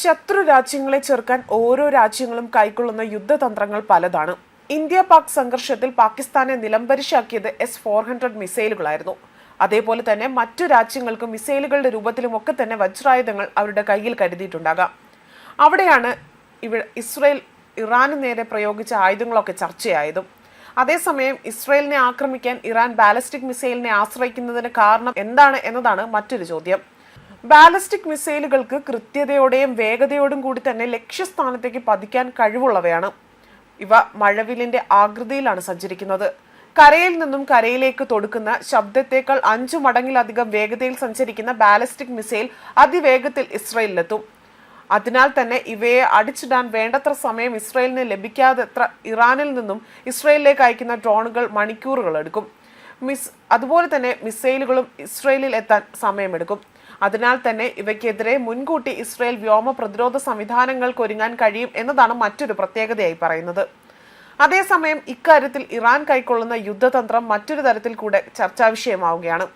ശത്രു രാജ്യങ്ങളെ ചെറുക്കാൻ ഓരോ രാജ്യങ്ങളും കൈക്കൊള്ളുന്ന യുദ്ധതന്ത്രങ്ങൾ പലതാണ്. ഇന്ത്യ പാക് സംഘർഷത്തിൽ പാകിസ്ഥാനെ നിലംപരിശാക്കിയത് എസ് ഫോർ ഹൺഡ്രഡ് മിസൈലുകളായിരുന്നു. അതേപോലെ തന്നെ മറ്റു രാജ്യങ്ങൾക്കും മിസൈലുകളുടെ രൂപത്തിലും ഒക്കെ തന്നെ വജ്രായുധങ്ങൾ അവരുടെ കയ്യിൽ കരുതിയിട്ടുണ്ടാകാം. അവിടെയാണ് ഇവ ഇസ്രയേൽ ഇറാന് നേരെ പ്രയോഗിച്ച ആയുധങ്ങളൊക്കെ ചർച്ചയായതും. അതേസമയം ഇസ്രയേലിനെ ആക്രമിക്കാൻ ഇറാൻ ബാലിസ്റ്റിക് മിസൈലിനെ ആശ്രയിക്കുന്നതിന് കാരണം എന്താണ് എന്നതാണ് മറ്റൊരു ചോദ്യം. ബാലിസ്റ്റിക് മിസൈലുകൾക്ക് കൃത്യതയോടെയും വേഗതയോടും കൂടി തന്നെ ലക്ഷ്യസ്ഥാനത്തേക്ക് പതിക്കാൻ കഴിവുള്ളവയാണ്. ഇവ മഴവിലിന്റെ ആകൃതിയിലാണ് സഞ്ചരിക്കുന്നത്. കരയിൽ നിന്നും കരയിലേക്ക് തൊടുക്കുന്ന ശബ്ദത്തേക്കാൾ അഞ്ചു മടങ്ങിലധികം വേഗതയിൽ സഞ്ചരിക്കുന്ന ബാലിസ്റ്റിക് മിസൈൽ അതിവേഗത്തിൽ ഇസ്രയേലിലെത്തും. അതിനാൽ തന്നെ ഇവയെ അടിച്ചിടാൻ വേണ്ടത്ര സമയം ഇസ്രയേലിന് ലഭിക്കാതെ ഇറാനിൽ നിന്നും ഇസ്രയേലിലേക്ക് അയക്കുന്ന ഡ്രോണുകൾ മണിക്കൂറുകൾ എടുക്കും മിസ് അതുപോലെ തന്നെ മിസൈലുകളും ഇസ്രയേലിൽ എത്താൻ സമയമെടുക്കും. അതിനാൽ തന്നെ ഇവയ്ക്കെതിരെ മുൻകൂട്ടി ഇസ്രയേൽ വ്യോമ പ്രതിരോധ സംവിധാനങ്ങൾക്ക് ഒരുങ്ങാൻ കഴിയും എന്നതാണ് മറ്റൊരു പ്രത്യേകതയായി പറയുന്നത്. അതേസമയം ഇക്കാര്യത്തിൽ ഇറാൻ കൈക്കൊള്ളുന്ന യുദ്ധതന്ത്രം മറ്റൊരു തരത്തിൽ കൂടെ ചർച്ചാ വിഷയമാവുകയാണ്.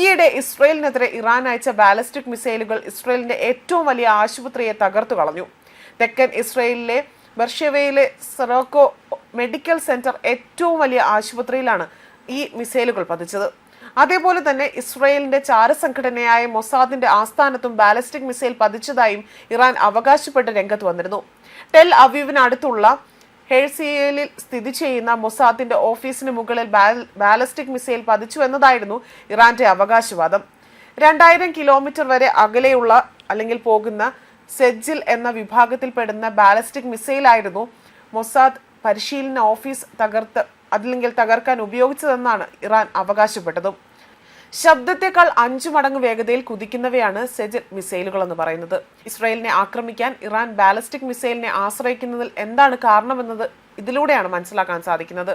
ഈയിടെ ഇസ്രയേലിനെതിരെ ഇറാൻ അയച്ച ബാലിസ്റ്റിക് മിസൈലുകൾ ഇസ്രയേലിന്റെ ഏറ്റവും വലിയ ആശുപത്രിയെ തകർത്തു കളഞ്ഞു. തെക്കൻ ഇസ്രയേലിലെ ബർഷവയിലെ സെറോക്കോ മെഡിക്കൽ സെന്റർ ഏറ്റവും വലിയ ആശുപത്രിയിലാണ് ഈ മിസൈലുകൾ പതിച്ചത്. അതേപോലെ തന്നെ ഇസ്രയേലിന്റെ ചാരസംഘടനയായ മൊസാദിന്റെ ആസ്ഥാനത്തും ബാലിസ്റ്റിക് മിസൈൽ പതിച്ചതായും ഇറാൻ അവകാശപ്പെട്ട് രംഗത്ത് വന്നിരുന്നു. ടെൽ അവീവിനടുത്തുള്ള ഹെഴ്സിയലിൽ സ്ഥിതി ചെയ്യുന്ന മൊസാദിന്റെ ഓഫീസിന് മുകളിൽ ബാലിസ്റ്റിക് മിസൈൽ പതിച്ചു എന്നതായിരുന്നു ഇറാന്റെ അവകാശവാദം. രണ്ടായിരം കിലോമീറ്റർ വരെ അകലെയുള്ള അല്ലെങ്കിൽ പോകുന്ന സെജിൽ എന്ന വിഭാഗത്തിൽപ്പെടുന്ന ബാലിസ്റ്റിക് മിസൈലായിരുന്നു മൊസാദ് പരിശീലന ഓഫീസ് തകർത്ത് അല്ലെങ്കിൽ തകർക്കാൻ ഉപയോഗിച്ചതെന്നാണ് ഇറാൻ അവകാശപ്പെട്ടതും. ശബ്ദത്തെക്കാൾ അഞ്ചു മടങ്ങ് വേഗതയിൽ കുതിക്കുന്നവയാണ് സെജൽ മിസൈലുകൾ എന്ന് പറയുന്നത്. ഇസ്രായേലിനെ ആക്രമിക്കാൻ ഇറാൻ ബാലിസ്റ്റിക് മിസൈലിനെ ആശ്രയിക്കുന്നതിൽ എന്താണ് കാരണമെന്നത് ഇതിലൂടെയാണ് മനസ്സിലാക്കാൻ സാധിക്കുന്നത്.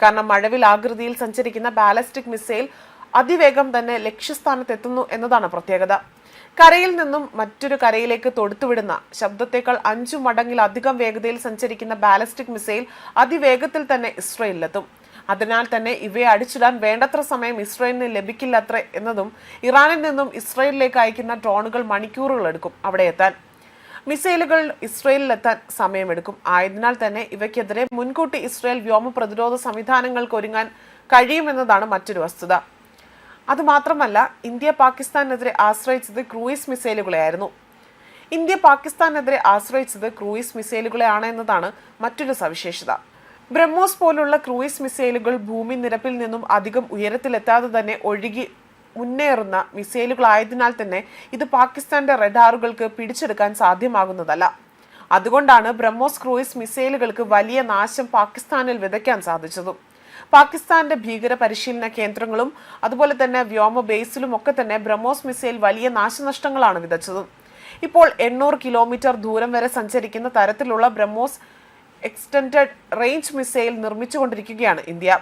കാരണം മഴവിൽ ആകൃതിയിൽ സഞ്ചരിക്കുന്ന ബാലിസ്റ്റിക് മിസൈൽ അതിവേഗം തന്നെ ലക്ഷ്യസ്ഥാനത്തെത്തുന്നു എന്നതാണ് പ്രത്യേകത. കരയിൽ നിന്നും മറ്റൊരു കരയിലേക്ക് തൊടുത്തുവിടുന്ന ശബ്ദത്തേക്കാൾ അഞ്ചു മടങ്ങിലധികം വേഗതയിൽ സഞ്ചരിക്കുന്ന ബാലിസ്റ്റിക് മിസൈൽ അതിവേഗത്തിൽ തന്നെ ഇസ്രയേലിലെത്തും. അതിനാൽ തന്നെ ഇവയെ അടിച്ചിടാൻ വേണ്ടത്ര സമയം ഇസ്രയേലിന് ലഭിക്കില്ലത്ര എന്നതും ഇറാനിൽ നിന്നും ഇസ്രയേലിലേക്ക് അയക്കുന്ന ഡ്രോണുകൾ മണിക്കൂറുകൾ എടുക്കും അവിടെ എത്താൻ. മിസൈലുകൾ ഇസ്രയേലിലെത്താൻ സമയമെടുക്കും ആയതിനാൽ തന്നെ ഇവയ്ക്കെതിരെ മുൻകൂട്ടി ഇസ്രയേൽ വ്യോമ പ്രതിരോധ സംവിധാനങ്ങൾക്ക് ഒരുങ്ങാൻ കഴിയുമെന്നതാണ് മറ്റൊരു വസ്തുത. അതുമാത്രമല്ല ഇന്ത്യ പാകിസ്ഥാനെതിരെ ആശ്രയിച്ചത് ക്രൂയിസ് മിസൈലുകളെയായിരുന്നു. ഇന്ത്യ പാകിസ്ഥാനെതിരെ ആശ്രയിച്ചത് ക്രൂയിസ് മിസൈലുകളെയാണ് എന്നതാണ് മറ്റൊരു സവിശേഷത. ബ്രഹ്മോസ് പോലുള്ള ക്രൂയിസ് മിസൈലുകൾ ഭൂമി നിരപ്പിൽ നിന്നും അധികം ഉയരത്തിലെത്താതെ തന്നെ ഒഴുകി മുന്നേറുന്ന മിസൈലുകളായതിനാൽ തന്നെ ഇത് പാകിസ്ഥാന്റെ റഡാറുകൾക്ക് പിടിച്ചെടുക്കാൻ സാധ്യമാകുന്നതല്ല. അതുകൊണ്ടാണ് ബ്രഹ്മോസ് ക്രൂയിസ് മിസൈലുകൾക്ക് വലിയ നാശം പാകിസ്ഥാനിൽ വിതയ്ക്കാൻ സാധിച്ചതും. പാകിസ്ഥാന്റെ ഭീകര പരിശീലന കേന്ദ്രങ്ങളും അതുപോലെ തന്നെ വ്യോമ ബേസിലും ഒക്കെ തന്നെ ബ്രഹ്മോസ് മിസൈൽ വലിയ നാശനഷ്ടങ്ങളാണ് വിതച്ചതും. ഇപ്പോൾ എണ്ണൂറ് കിലോമീറ്റർ ദൂരം വരെ സഞ്ചരിക്കുന്ന തരത്തിലുള്ള ബ്രഹ്മോസ് എക്സ്റ്റൻഡഡ് റേഞ്ച് മിസൈൽ നിർമ്മിച്ചുകൊണ്ടിരിക്കുകയാണ് ഇന്ത്യ.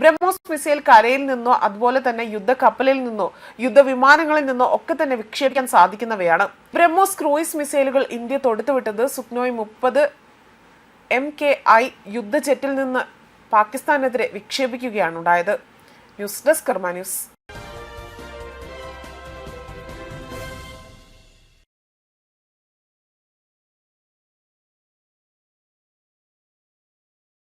ബ്രഹ്മോസ് മിസൈൽ കരയിൽ നിന്നോ അതുപോലെ തന്നെ യുദ്ധ കപ്പലിൽ നിന്നോ യുദ്ധ വിമാനങ്ങളിൽ നിന്നോ ഒക്കെ തന്നെ വിക്ഷേപിക്കാൻ സാധിക്കുന്നവയാണ്. ബ്രഹ്മോസ് ക്രൂയിസ് മിസൈലുകൾ ഇന്ത്യ തൊടുത്തുവിട്ടത് സുക്നോയ് മുപ്പത് എം കെ ഐ യുദ്ധജെറ്റിൽ നിന്ന് പാകിസ്ഥാനെതിരെ വിക്ഷേപിക്കുകയാണ് ഉണ്ടായത്. News desk Karma News.